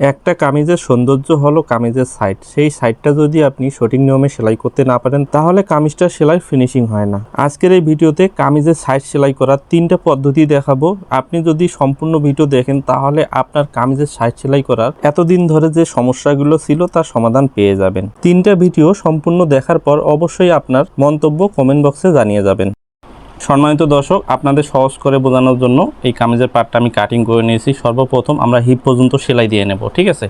একটা কামিজের সৌন্দর্য হলো কামিজের সাইড সেই সাইডটা যদি আপনি সঠিক নিয়মে সেলাই করতে না পারেন, তাহলে কামিজটা সেলাই ফিনিশিং হয় না। আজকের এই ভিডিওতে কামিজের সাইড সেলাই করার তিনটা পদ্ধতি দেখাবো। আপনি যদি সম্পূর্ণ ভিডিও দেখেন, তাহলে আপনার কামিজের সাইড সেলাই করার এতদিন ধরে যে সমস্যাগুলো ছিল, তার সমাধান পেয়ে যাবেন। তিনটা ভিডিও সম্পূর্ণ দেখার পর অবশ্যই আপনার মন্তব্য কমেন্ট বক্সে জানিয়ে যাবেন। সম্মানিত দর্শক, আপনাদের সহজ করে বোঝানোর জন্য এই কামিজের পার্টটা আমি কাটিং করে নিয়েছি। সর্বপ্রথম আমরা হিপ পর্যন্ত সেলাই দিয়ে নেব, ঠিক আছে?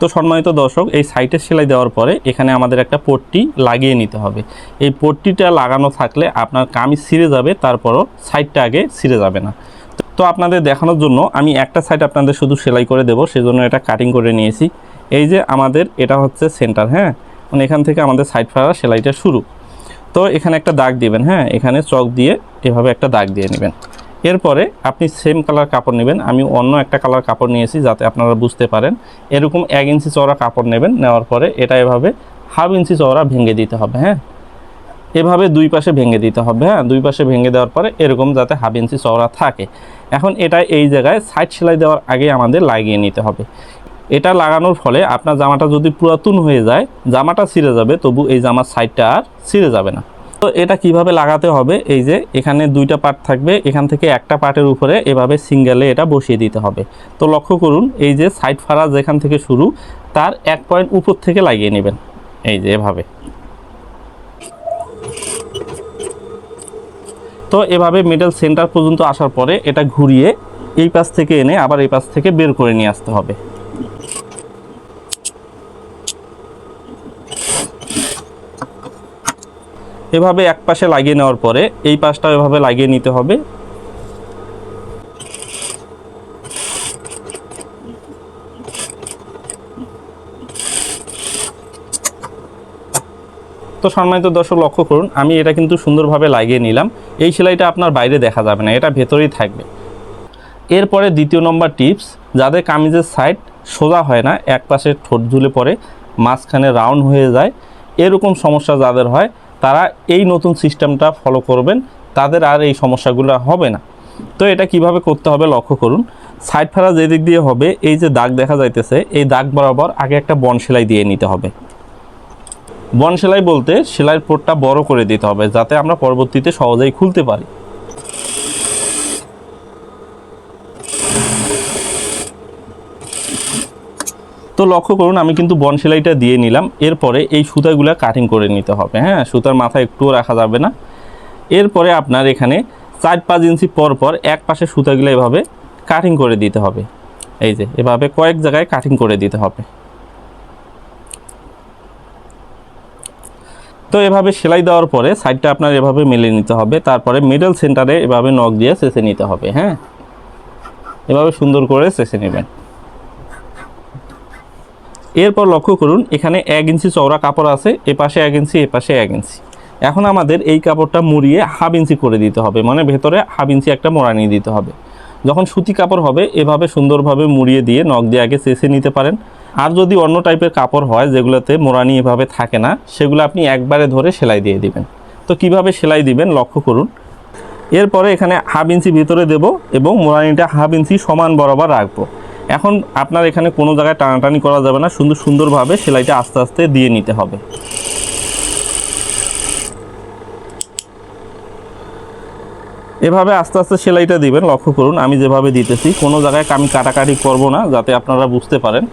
তো সম্মানিত দর্শক, এই সাইটে সেলাই দেওয়ার পরে এখানে আমাদের একটা পট্টি লাগিয়ে নিতে হবে। এই পট্টিটা লাগানো থাকলে আপনার কামিজ ছিঁড়ে যাবে, তারপরও সাইডটা আগে ছিঁড়ে যাবে না। তো আপনাদের দেখানোর জন্য আমি একটা সাইড আপনাদের শুধু সেলাই করে দেবো, সেজন্য এটা কাটিং করে নিয়েছি। এই যে আমাদের এটা হচ্ছে সেন্টার হ্যাঁ? মানে এখান থেকে আমাদের সাইড ফাড়া সেলাইটা শুরু। তো এখানে একটা দাগ দিবেন হ্যাঁ? এখানে চক দিয়ে এভাবে একটা দাগ দিয়ে নেবেন। এরপরে আপনি সেম কালার কাপড় নেবেন। আমি অন্য একটা কালার কাপড় নিয়েছি যাতে আপনারা বুঝতে পারেন। এরকম এক ইঞ্চি চওড়া কাপড় নেবেন, নেওয়ার পরে এটা এভাবে হাফ ইঞ্চি চওড়া ভেঙে দিতে হবে হ্যাঁ? এভাবে দুই পাশে ভেঙে দিতে হবে হ্যাঁ? দুই পাশে ভেঙে দেওয়ার পরে এরকম যাতে হাফ ইঞ্চি চওড়া থাকে। এখন এটা এই জায়গায় সাইড সেলাই দেওয়ার আগে আমাদের লাগিয়ে নিতে হবে। এটা লাগানোর ফলে আপনার জামাটা যদি পুরাতন হয়ে যায়, জামাটা ছিঁড়ে যাবে, তবু এই জামার সাইডটা আর ছিঁড়ে যাবে না। তো এটা কীভাবে লাগাতে হবে? এই যে এখানে দুইটা পার্ট থাকবে, এখান থেকে একটা পার্টের উপরে এভাবে সিঙ্গেলে এটা বসিয়ে দিতে হবে। তো লক্ষ্য করুন, এই যে সাইড ফাড়া যেখান থেকে শুরু, তার এক পয়েন্ট উপর থেকে লাগিয়ে নেবেন। এই যে এভাবে। তো এভাবে মিডল সেন্টার পর্যন্ত আসার পরে এটা ঘুরিয়ে এই পাশ থেকে এনে আবার এই পাশ থেকে বের করে নিয়ে আসতে হবে। এভাবে এক পাশে লাগিয়ে নেওয়ার পরে এই পাশটা এভাবে লাগিয়ে নিতে হবে। তো সম্মানিত দর্শক লক্ষ্য করুন, আমি এটা কিন্তু সুন্দরভাবে লাগিয়ে নিলাম। এই সেলাইটা আপনার বাইরে দেখা যাবে না, এটা ভেতরেই থাকবে। এরপরে দ্বিতীয় নম্বর টিপস, যাদের কামিজের সাইড সোজা হয় না, এক পাশে ঠোঁট ঝুলে পড়ে, মাঝখানে রাউন্ড হয়ে যায়, এরকম সমস্যা যাদের হয়, তারা এই নতুন সিস্টেমটা ফলো করবেন, তাদের আর এই সমস্যাগুলো হবে না। তো এটা কীভাবে করতে হবে লক্ষ্য করুন, সাইড ফাড়া যেদিক দিয়ে হবে, এই যে দাগ দেখা যাইতেছে, এই দাগ বরাবর আগে একটা বন সেলাই দিয়ে নিতে হবে। বন সেলাই বলতে সেলাইয়ের পোটটা বড় করে দিতে হবে যাতে আমরা পরবর্তীতে সহজেই খুলতে পারি। তো লক্ষ্য করুন, আমি কিন্তু বন সেলাইটা দিয়ে নিলাম। এরপরে এই সুতাগুলো কাটিং করে নিতে হবে হ্যাঁ? সুতার মাথা একটুও রাখা যাবে না। এরপরে আপনার এখানে চার পাঁচ ইঞ্চি পর পর এক পাশে সুতাগুলো এভাবে কাটিং করে দিতে হবে। এই যে, এভাবে কয়েক জায়গায় কাটিং করে দিতে হবে। তো এভাবে সেলাই দেওয়ার পরে সাইডটা আপনার এভাবে মেলে নিতে হবে। তারপরে মিডল সেন্টারে এভাবে নখ দিয়ে চেষে নিতে হবে হ্যাঁ? এভাবে সুন্দর করে চেষে নেবেন। এরপর লক্ষ্য করুন, এখানে এক ইঞ্চি চওড়া কাপড় আছে, এ পাশে এক ইঞ্চি, এ পাশে এক ইঞ্চি। এখন আমাদের এই কাপড়টা মুড়িয়ে হাফ ইঞ্চি করে দিতে হবে মানে ভেতরে হাফ ইঞ্চি একটা মোড়া নিয়ে দিতে হবে। যখন সুতি কাপড় হবে, এভাবে সুন্দরভাবে মুড়িয়ে দিয়ে নখ দিয়ে আগে চেষে নিতে পারেন। আর যদি অন্য টাইপের কাপড় হয় যেগুলোতে মোড়ানি এভাবে থাকে না, সেগুলো আপনি একবারে ধরে সেলাই দিয়ে দিবেন। তো কীভাবে সেলাই দিবেন লক্ষ্য করুন। এরপরে এখানে হাফ ইঞ্চি ভিতরে দেব এবং মোড়ানিটা হাফ ইঞ্চি সমান বরাবর রাখব। এখন আপনার এখানে কোনো জায়গায় টানাটানি করা যাবে না সুন্দর সুন্দরভাবে সেলাইটা আস্তে আস্তে দিয়ে নিতে হবে। এভাবে আস্তে আস্তে সেলাইটা দিবেন, লক্ষ্য করুন। আমি যেভাবে দিতেছি, কোনো জায়গায় আমি কাটাকাটি করব না, যাতে আপনারা বুঝতে পারেন।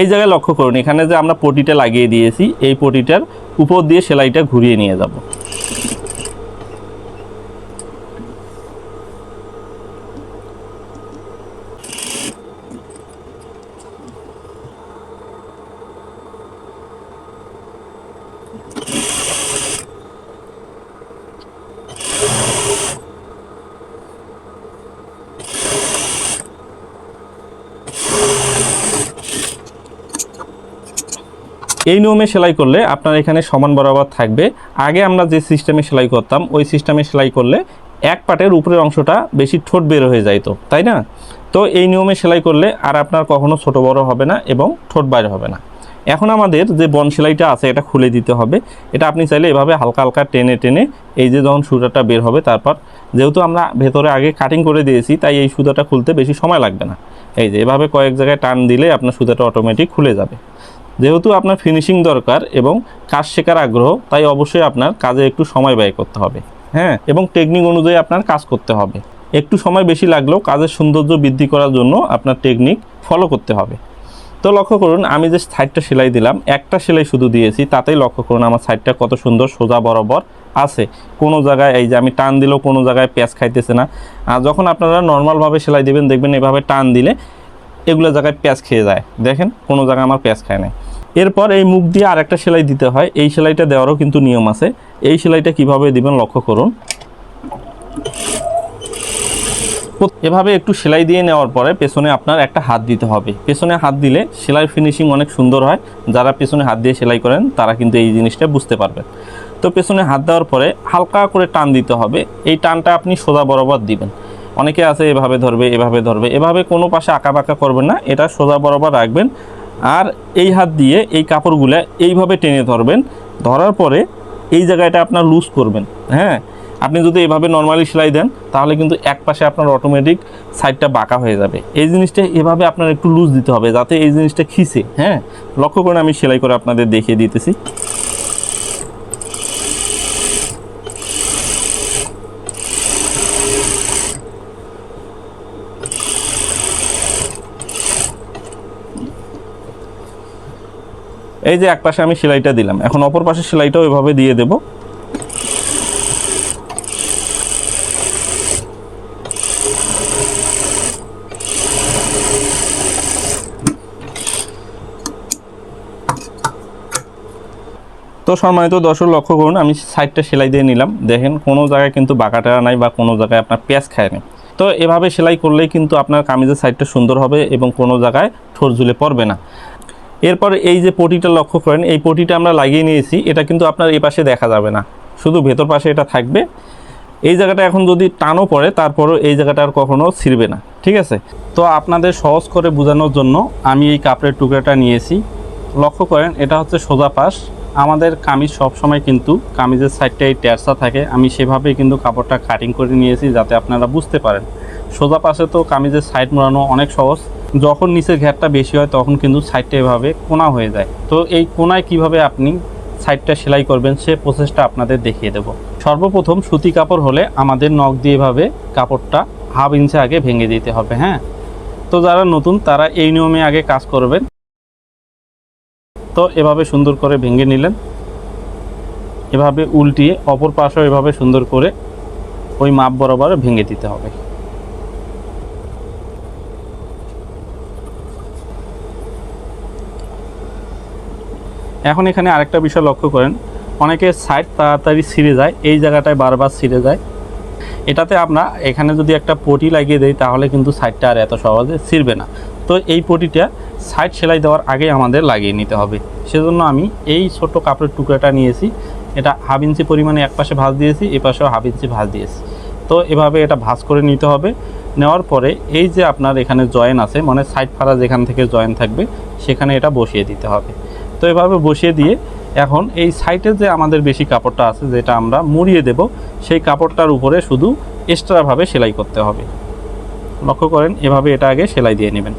এই জায়গায় লক্ষ্য করুন, এখানে যে আমরা পটিটা লাগিয়ে দিয়েছি, এই পটিটার উপর দিয়ে সেলাইটা ঘুরিয়ে নিয়ে যাব। এই নিয়মে সেলাই করলে আপনার এখানে সমান বরাবর থাকবে। আগে আমরা যে সিস্টেমে সেলাই করতাম, ওই সিস্টেমে সেলাই করলে এক পাটের উপরের অংশটা বেশি ঠোঁট বের হয়ে যাইতো, তাই না? তো এই নিয়মে সেলাই করলে আর আপনার কখনো ছোট বড় হবে না এবং ঠোঁট বাইরে হবে না। এখন আমাদের যে বন সেলাইটা আছে, এটা খুলে দিতে হবে। এটা আপনি চাইলে এভাবে হালকা হালকা টেনে টেনে এই যে যখন সুতাটা বের হবে তারপর, যেহেতু আমরা ভেতরে আগে কাটিং করে দিয়েছি, তাই এই সুতাটা খুলতে বেশি সময় লাগবে না। এই যে এভাবে কয়েক জায়গায় টান দিলে আপনার সুতাটা অটোমেটিক খুলে যাবে। যেহেতু আপনার ফিনিশিং দরকার এবং কাজ শেখার আগ্রহ, তাই অবশ্যই আপনার কাজে একটু সময় ব্যয় করতে হবে। হ্যাঁ এবং টেকনিক অনুযায়ী আপনার কাজ করতে হবে। একটু সময় বেশি লাগলেও কাজের সৌন্দর্য বৃদ্ধি করার জন্য আপনার টেকনিক ফলো করতে হবে। তো লক্ষ্য করুন, আমি যে সাইডটা সেলাই দিলাম, একটা সেলাই শুধু দিয়েছি, তাতেই লক্ষ্য করুন আমার সাইডটা কত সুন্দর, সোজা বরাবর আছে। কোনো জায়গায় এই যে আমি টান দিলেও কোনো জায়গায় প্যাঁচ খাইতেছে না। আর যখন আপনারা নর্মালভাবে সেলাই দিবেন, দেখবেন এভাবে টান দিলে এগুলো জায়গায় পেঁয়াজ খেয়ে যায়। দেখেন, কোনো জায়গায় আমার পেঁয়াজ খায় না এরপর এই মুখ দিয়ে আরেকটা সেলাই দিতে হয়। এই সেলাইটা দেওয়ারও কিন্তু নিয়ম আছে। এই সেলাইটা কীভাবে দিবেন লক্ষ্য করুন। এভাবে একটু সেলাই দিয়ে নেওয়ার পরে পেছনে আপনার একটা হাত দিতে হবে। পেছনে হাত দিলে সেলাই ফিনিশিং অনেক সুন্দর হয়। যারা পেছনে হাত দিয়ে সেলাই করেন, তারা কিন্তু এই জিনিসটা বুঝতে পারবেন। তো পেছনে হাত দেওয়ার পরে হালকা করে টান দিতে হবে। এই টানটা আপনি সোজা বরাবর দিবেন। অনেকে আছে, এভাবে ধরবে এভাবে ধরবে। এভাবে কোনো পাশে আঁকা বাঁকা করবেন না। এটা সোজা বরাবর রাখবেন। আর এই হাত দিয়ে এই কাপড়গুলো এইভাবে টেনে ধরবেন। ধরার পরে এই জায়গাটা আপনার লুজ করবেন। হ্যাঁ? আপনি যদি এভাবে নর্মালি সেলাই দেন, তাহলে কিন্তু এক পাশে আপনার অটোমেটিক সাইডটা বাঁকা হয়ে যাবে। এই জিনিসটা এভাবে আপনার একটু লুজ দিতে হবে, যাতে এই জিনিসটা খিসে হ্যাঁ? লক্ষ্য করে আমি সেলাই করে আপনাদের দেখিয়ে দিতেছি। এই যে এক পাশে আমি সেলাইটা দিলাম। এখন অপর পাশে সেলাইটাও এভাবে দিয়ে দেব। তো সম্মানিত দর্শক, লক্ষ্য করুন, আমি সাইডটা সেলাই দিয়ে নিলাম। দেখেন, কোনো জায়গায় কিন্তু বাঁকাটা নাই বা কোনো জায়গায় আপনার পেঁয়াজ খায় না তো এভাবে সেলাই করলেই কিন্তু আপনার কামিজের সাইডটা সুন্দর হবে এবং কোনো জায়গায় ঠোঁট ঝুলে পড়বে না। এরপর এই যে পটিটা লক্ষ্য করেন, এই পটিটা আমরা লাগিয়ে নিয়েছি, এটা কিন্তু আপনার এই পাশে দেখা যাবে না। শুধু ভেতর পাশে এটা থাকবে। এই জায়গাটা এখন যদি টানও পড়ে, তারপরও এই জায়গাটা আর কখনও ছিঁড়বে না, ঠিক আছে? তো আপনাদের সহজ করে বোঝানোর জন্য আমি এই কাপড়ের টুকরাটা নিয়েছি। লক্ষ্য করেন, এটা হচ্ছে সোজা পাশ। আমাদের কামিজ সবসময় কিন্তু কামিজের সাইডটা এই ট্যারসা থাকে। আমি সেভাবেই কিন্তু কাপড়টা কাটিং করে নিয়েছি যাতে আপনারা বুঝতে পারেন। সোজা পাশে তো কামিজের সাইড মোড়ানো অনেক সহজ। যখন নিচের ঘেরটা বেশি হয়, তখন কিন্তু সাইডটা এভাবে কোনা হয়ে যায়। তো এই কোনায় কীভাবে আপনি সাইডটা সেলাই করবেন, সে প্রসেসটা আপনাদের দেখিয়ে দেব। সর্বপ্রথম সুতি কাপড় হলে আমাদের নখ দিয়ে এভাবে কাপড়টা হাফ ইঞ্চি আগে ভেঙে দিতে হবে হ্যাঁ? তো যারা নতুন, তারা এই নিয়মে আগে কাজ করবেন। তো এভাবে সুন্দর করে ভেঙে নিলেন। এভাবে উল্টিয়ে অপর পাশেও এভাবে সুন্দর করে ওই মাপ বরাবর ভেঙে দিতে হবে। এখন এখানে আরেকটা বিষয় লক্ষ্য করেন। অনেকে সাইড তাড়াতাড়ি ছিঁড়ে যায়, এই জায়গাটায় বারবার ছিঁড়ে যায়। এটাতে আমরা এখানে যদি একটা পটি লাগিয়ে দেই, তাহলে কিন্তু সাইডটা আর এত সহজে ছিঁড়বে না। তো এই পটিটা সাইড সেলাই দেওয়ার আগে আমাদের লাগিয়ে নিতে হবে। সেজন্য আমি এই ছোট কাপড়ের টুকরাটা নিয়েছি। এটা হাফ ইঞ্চি পরিমাণে এক পাশে ভাঁজ দিয়েছি এ পাশেও হাফ ইঞ্চি ভাঁজ দিয়েছি। তো এভাবে এটা ভাঁজ করে নিতে হবে। নেওয়ার পরে এই যে আপনার এখানে জয়েন আছে মানে সাইড ফাড়া যেখান থেকে জয়েন থাকবে, সেখানে এটা বসিয়ে দিতে হবে। তো এভাবে বসিয়ে দিয়ে এখন এই সাইডে যে আমাদের বেশি কাপড়টা আছে, যেটা আমরা মুড়িয়ে দেব, সেই কাপড়টার উপরে শুধু এক্সট্রাভাবে সেলাই করতে হবে। লক্ষ্য করেন, এভাবে এটা আগে সেলাই দিয়ে নেবেন।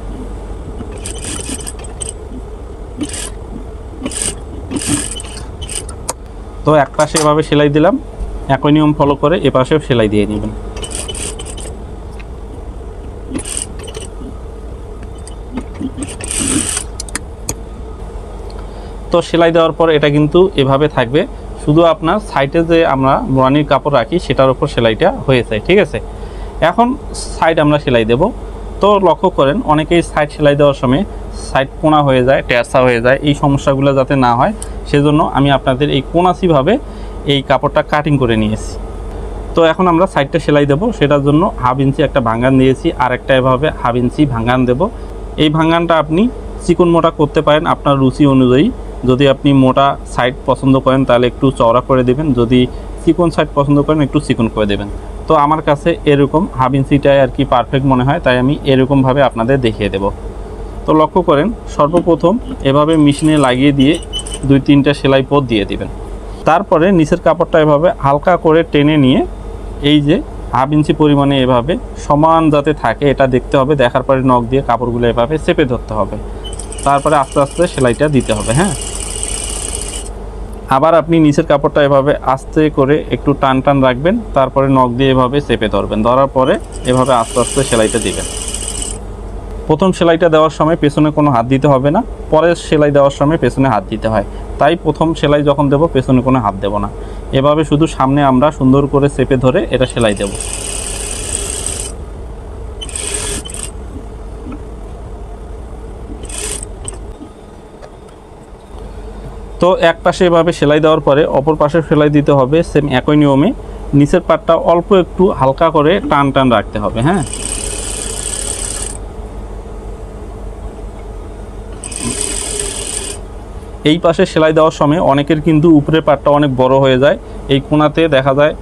তো এক পাশে এভাবে সেলাই দিলাম, একই নিয়ম ফলো করে এ পাশেও সেলাই দিয়ে নেবেন। তো সেলাই দেওয়ার পর এটা কিন্তু এভাবে থাকবে। শুধু আপনার সাইডে যে আমরা মোরানির কাপড় রাখি, সেটার উপর সেলাইটা হয়ে যায় ঠিক আছে? এখন সাইড আমরা সেলাই দেব। তো লক্ষ্য করেন, অনেকেই সাইড সেলাই দেওয়ার সময় সাইড কোনা হয়ে যায় ট্যাসা হয়ে যায়, এই সমস্যাগুলো যাতে না হয়, সেজন্য আমি আপনাদের এই কোনাসিভাবে এই কাপড়টা কাটিং করে নিয়েছি। তো এখন আমরা সাইডটা সেলাই দেব। সেটার জন্য হাফ ইঞ্চি একটা ভাঙ্গান দিয়েছি আর একটা এভাবে হাফ ইঞ্চি ভাঙ্গান দেব। এই ভাঙ্গানটা আপনি চিকন মোটা করতে পারেন, আপনার রুচি অনুযায়ী। যদি আপনি মোটা সাইড পছন্দ করেন, তাহলে একটু চওড়া করে দেবেন। যদি চিকন সাইড পছন্দ করেন, একটু চিকন করে দেবেন। তো আমার কাছে এরকম হাফ ইঞ্চিটাই আর কি পারফেক্ট মনে হয়, তাই আমি এরকমভাবে আপনাদের দেখিয়ে দেব। তো লক্ষ্য করেন, সর্বপ্রথম এভাবে মেশিনে লাগিয়ে দিয়ে দুই তিনটা সেলাই পথ দিয়ে দিবেন। তারপরে নিচের কাপড়টা এভাবে হালকা করে টেনে নিয়ে, এই যে হাফ ইঞ্চি পরিমাণে এভাবে সমান যাতে থাকে, এটা দেখতে হবে। দেখার পরে নখ দিয়ে কাপড়গুলো এভাবে চেপে ধরতে হবে। তারপরে আস্তে আস্তে সেলাইটা দিতে হবে হ্যাঁ? আবার আপনি নিচের কাপড়টা এভাবে আস্তে করে একটু টান টান রাখবেন, তারপরে নখ দিয়ে এভাবে চেপে ধরবেন। ধরার পরে এভাবে আস্তে আস্তে সেলাইটা দিবেন। প্রথম সেলাইটা দেওয়ার সময় পেছনে কোনো হাত দিতে হবে না, পরের সেলাই দেওয়ার সময় পেছনে হাত দিতে হয়। তাই প্রথম সেলাই যখন দেব, পেছনে কোনো হাত দেব না। এভাবে শুধু সামনে আমরা সুন্দর করে চেপে ধরে এটা সেলাই দেব। তো এক পাশে এভাবে সেলাই দেওয়ার পরে অপর পাশে সেলাই দিতে হবে সেম একই নিয়মে। নিচের পাটটা অল্প একটু হালকা করে টান টান রাখতে হবে হ্যাঁ? এই পাশে সেলাই দেওয়ার সময় অনেকের কিন্তু উপরের পাটটা অনেক বড় হয়ে যায়। এই কোনাতে দেখা যায়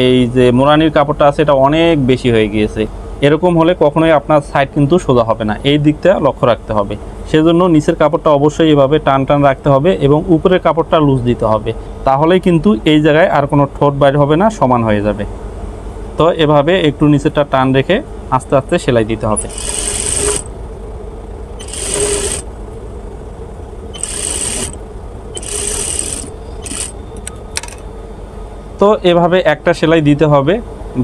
এই যে মোরানির কাপড়টা আছে, এটা অনেক বেশি হয়ে গিয়েছে। এরকম হলে কখনোই আপনার সাইড কিন্তু সোজা হবে না। এই দিকটা লক্ষ্য রাখতে হবে। সেজন্য নিচের কাপড়টা অবশ্যই এভাবে টান টান রাখতে হবে এবং উপরের কাপড়টা লুজ দিতে হবে। তাহলেই কিন্তু এই জায়গায় আর কোনো ঠোঁট বাইর হবে না, সমান হয়ে যাবে। তো এভাবে একটু নিচেরটা টান রেখে আস্তে আস্তে সেলাই দিতে হবে। তো এভাবে একটা সেলাই দিতে হবে।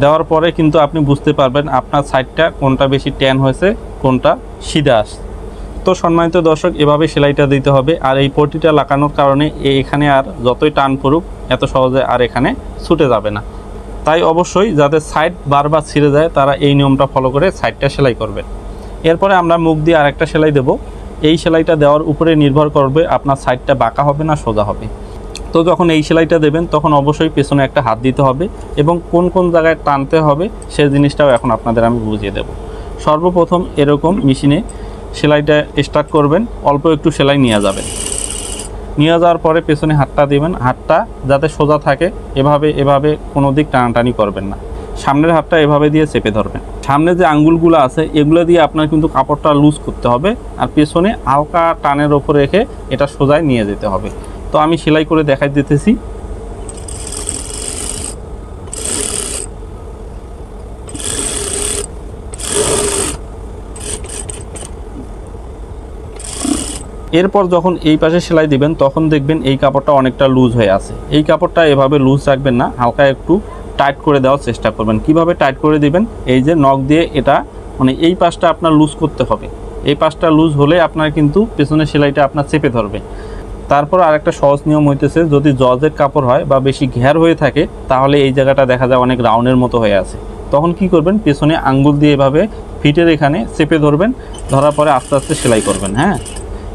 দেওয়ার পরে কিন্তু আপনি বুঝতে পারবেন আপনার সাইডটা কোনটা বেশি ট্যান হয়েছে, কোনটা সিধা আসছে। তো সম্মানিত দর্শক, এভাবে সেলাইটা দিতে হবে। আর এই পটিটা লাগানোর কারণে এখানে আর যতই টান পড়ুক, এত সহজে আর এখানে ছুটে যাবে না। তাই অবশ্যই যাদের সাইড বারবার ছিঁড়ে যায়, তারা এই নিয়মটা ফলো করে সাইডটা সেলাই করবেন এরপরে আমরা মুখ দিয়ে আরেকটা সেলাই দেব। এই সেলাইটা দেওয়ার উপরে নির্ভর করবে আপনার সাইডটা বাঁকা হবে না সোজা হবে। তো যখন এই সেলাইটা দেবেন, তখন অবশ্যই পেছনে একটা হাত দিতে হবে এবং কোন কোন জায়গায় টানতে হবে সে জিনিসটাও এখন আপনাদের আমি বুঝিয়ে দেব। সর্বপ্রথম এরকম মেশিনে সেলাইটা স্টার্ট করবেন, অল্প একটু সেলাই নিয়ে যাবেন। নিয়ে যাওয়ার পরে পেছনে হাতটা দিবেন, হাতটা যাতে সোজা থাকে, এভাবে এভাবে কোনো দিক টানাটানি করবেন না। সামনের হাতটা এভাবে দিয়ে চেপে ধরবেন। সামনে যে আঙ্গুলগুলো আছে, এগুলো দিয়ে আপনার কিন্তু কাপড়টা লুজ করতে হবে আর পেছনে হালকা টানের ওপর রেখে এটা সোজায় নিয়ে যেতে হবে। তো আমি সেলাই করে দেখাই দিতেছি। এরপর যখন এই পাশে সেলাই দিবেন, তখন দেখবেন এই কাপড়টা অনেকটা লুজ হয়ে আছে। এই কাপড়টা এভাবে লুজ রাখবেন না, হালকা একটু টাইট করে দেওয়ার চেষ্টা করবেন। কীভাবে টাইট করে দিবেন? এই যে নখ দিয়ে এটা মানে এই পাশটা আপনার লুজ করতে হবে। এই পাশটা লুজ হলে আপনার কিন্তু পেছনের সেলাইটা আপনার চেপে ধরবে। তারপর আরেকটা সহজ নিয়ম হইতেছে, যদি জজের কাপড় হয় বা বেশি ঘের হয়ে থাকে, তাহলে এই জায়গাটা দেখা যায় অনেক রাউন্ডের মতো হয়ে আছে। তখন কি করবেন? পেছনে আঙ্গুল দিয়ে এভাবে ফিটের এখানে চেপে ধরবেন, ধরার পরে আস্তে আস্তে সেলাই করবেন হ্যাঁ?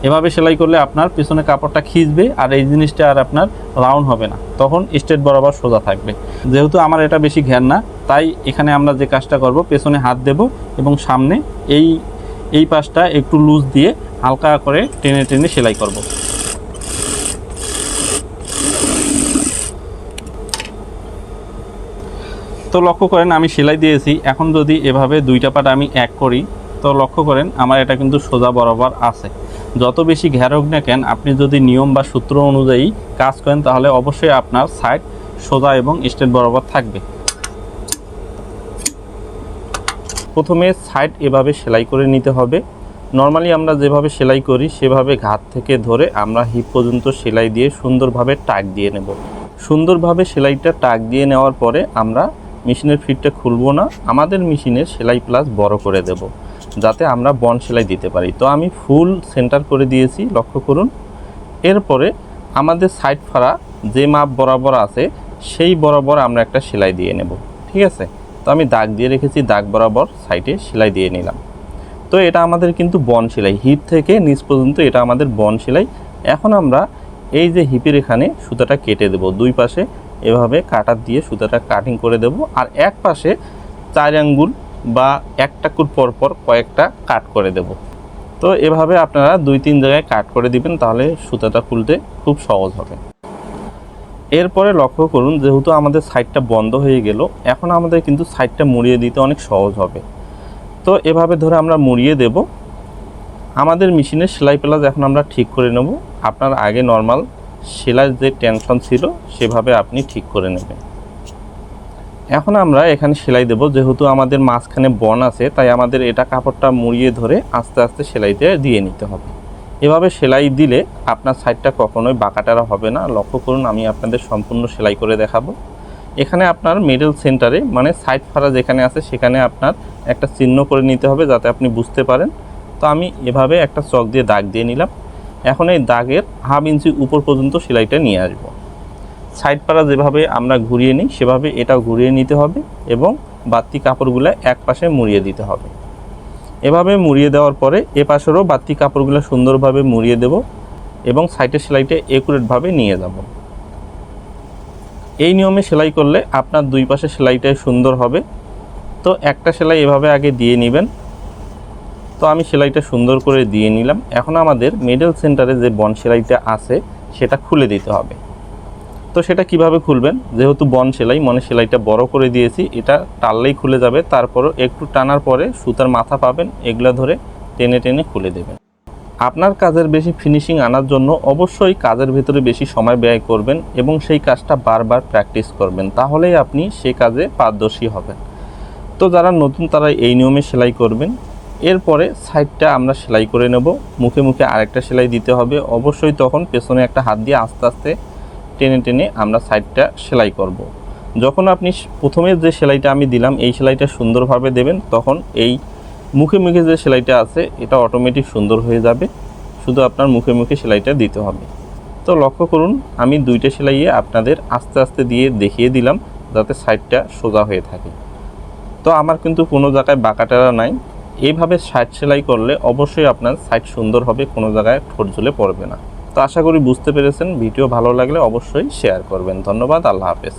এভাবে সেলাই করলে আপনার পেছনে কাপড়টা খিঁচবে আর এই জিনিসটা আর আপনার রাউন্ড হবে না। তখন স্টেট বরাবর সোজা থাকবে। যেহেতু আমার এটা বেশি ঘের না, তাই এখানে আমরা যে কাজটা করব, পেছনে হাত দেব এবং সামনে এই এই পাশটা একটু লুজ দিয়ে হালকা করে টেনে টেনে সেলাই করব। তো লক্ষ্য করেন, আমি সেলাই দিয়েছি। এখন যদি এভাবে দুইটা পাট আমি এক করি, তো লক্ষ্য করেন, আমার এটা কিন্তু সোজা বরাবর আছে। যত বেশি ঘের হোক না কেন, আপনি যদি নিয়ম বা সূত্র অনুযায়ী কাজ করেন, তাহলে অবশ্যই আপনার সাইড সোজা এবং স্টেট বরাবর থাকবে। প্রথমে সাইড এভাবে সেলাই করে নিতে হবে। নর্মালি আমরা যেভাবে সেলাই করি, সেভাবে ঘাত থেকে ধরে আমরা হিপ পর্যন্ত সেলাই দিয়ে সুন্দরভাবে টাক দিয়ে নেব। সুন্দরভাবে সেলাইটা টাক দিয়ে নেওয়ার পরে আমরা মেশিনের ফিটটা খুলবো না, আমাদের মেশিনের সেলাই প্লাস বড় করে দেব, যাতে আমরা বন সেলাই দিতে পারি। তো আমি ফুল সেন্টার করে দিয়েছি, লক্ষ্য করুন। এরপরে আমাদের সাইড ফাড়া যে মাপ বরাবর আছে, সেই বরাবর আমরা একটা সেলাই দিয়ে নেব, ঠিক আছে? তো আমি দাগ দিয়ে রেখেছি, দাগ বরাবর সাইডে সেলাই দিয়ে নিলাম। তো এটা আমাদের কিন্তু বন সেলাই, হিপ থেকে নিচ পর্যন্ত এটা আমাদের বন সেলাই। এখন আমরা এই যে হিপের এখানে সুতাটা কেটে দেব, দুই পাশে এভাবে কাটার দিয়ে সুতাটা কাটিং করে দেব। আর এক পাশে চার আঙ্গুল বা এক টাকুর পর পর কয়েকটা কাট করে দেব। তো এভাবে আপনারা দুই তিন জায়গায় কাট করে দিবেন, তাহলে সুতাটা খুলতে খুব সহজ হবে। এরপরে লক্ষ্য করুন, যেহেতু আমাদের সাইডটা বন্ধ হয়ে গেল, এখন আমাদের কিন্তু সাইডটা মুড়িয়ে দিতে অনেক সহজ হবে। তো এভাবে ধরে আমরা মুড়িয়ে দেব। আমাদের মেশিনের সেলাই প্লাস এখন আমরা ঠিক করে নেব। আপনার আগে নর্মাল সেলাইয়ের যে টেনশন ছিল, সেভাবে আপনি ঠিক করে নেবেন। এখন আমরা এখানে সেলাই দেব, যেহেতু আমাদের মাঝখানে বন আছে, তাই আমাদের এটা কাপড়টা মুড়িয়ে ধরে আস্তে আস্তে সেলাইতে দিয়ে নিতে হবে। এভাবে সেলাই দিলে আপনার সাইডটা কখনোই বাঁকাটারা হবে না। লক্ষ্য করুন, আমি আপনাদের সম্পূর্ণ সেলাই করে দেখাবো। এখানে আপনার মিডল সেন্টারে মানে সাইড ফাড়া যেখানে আছে, সেখানে আপনার একটা চিহ্ন করে নিতে হবে, যাতে আপনি বুঝতে পারেন। তো আমি এভাবে একটা চক দিয়ে দাগ দিয়ে নিলাম। এখন এই দাগের হাফ ইঞ্চি উপর পর্যন্ত সেলাইটা নিয়ে আসব। সাইড পাড়া যেভাবে আমরা ঘুরিয়ে নিই, সেভাবে এটাও ঘুরিয়ে নিতে হবে এবং বাড়তি কাপড়গুলো এক পাশে মুড়িয়ে দিতে হবে। এভাবে মুড়িয়ে দেওয়ার পরে এ পাশেরও বাড়তি কাপড়গুলো সুন্দরভাবে মুড়িয়ে দেব এবং সাইডের সেলাইটা একুরেটভাবে নিয়ে যাব। এই নিয়মে সেলাই করলে আপনার দুই পাশে সেলাইটাই সুন্দর হবে। তো একটা সেলাই এভাবে আগে দিয়ে নেবেন তো আমি সেলাইটা সুন্দর করে দিয়ে নিলাম। এখন আমাদের মিডল সেন্টারে যে বন সেলাইটা আছে, সেটা খুলে দিতে হবে। তো সেটা কীভাবে খুলবেন? যেহেতু বন সেলাই, মনে সেলাইটা বড় করে দিয়েছি, এটা টানলেই খুলে যাবে। তারপরও একটু টানার পরে সুতার মাথা পাবেন, এগুলা ধরে টেনে টেনে খুলে দেবেন। আপনার কাজের বেশি ফিনিশিং আনার জন্য অবশ্যই কাজের ভিতরে বেশি সময় ব্যয় করবেন এবং সেই কাজটা বারবার প্র্যাকটিস করবেন। তাহলেই আপনি সে কাজে পারদর্শী হবেন। তো যারা নতুন, তারা এই নিয়মে সেলাই করবেন। এরপরে সাইডটা আমরা সেলাই করে নেব। মুখে মুখে আরেকটা সেলাই দিতে হবে। অবশ্যই তখন পেছনে একটা হাত দিয়ে আস্তে আস্তে টেনে টেনে আমরা সাইডটা সেলাই করব। যখন আপনি প্রথমে যে সেলাইটা আমি দিলাম, এই সেলাইটা সুন্দরভাবে দেবেন, তখন এই মুখে মুখে যে সেলাইটা আছে, এটা অটোমেটিক সুন্দর হয়ে যাবে। শুধু আপনার মুখে মুখে সেলাইটা দিতে হবে। তো লক্ষ্য করুন, আমি দুইটা সেলাইয়ে আপনাদের আস্তে আস্তে দিয়ে দেখিয়ে দিলাম, যাতে সাইডটা সোজা হয়ে থাকে। তো আমার কিন্তু কোনো জায়গায় বাঁকাটারা নাই। এইভাবে সাইড সেলাই করলে অবশ্যই আপনার সাইড সুন্দর হবে, কোনো জায়গায় ঠোঁট পড়বে না। তো আশা করি বুঝতে পেরেছেন। ভিডিও ভালো লাগলে অবশ্যই শেয়ার করবেন। ধন্যবাদ। আল্লাহ হাফেজ।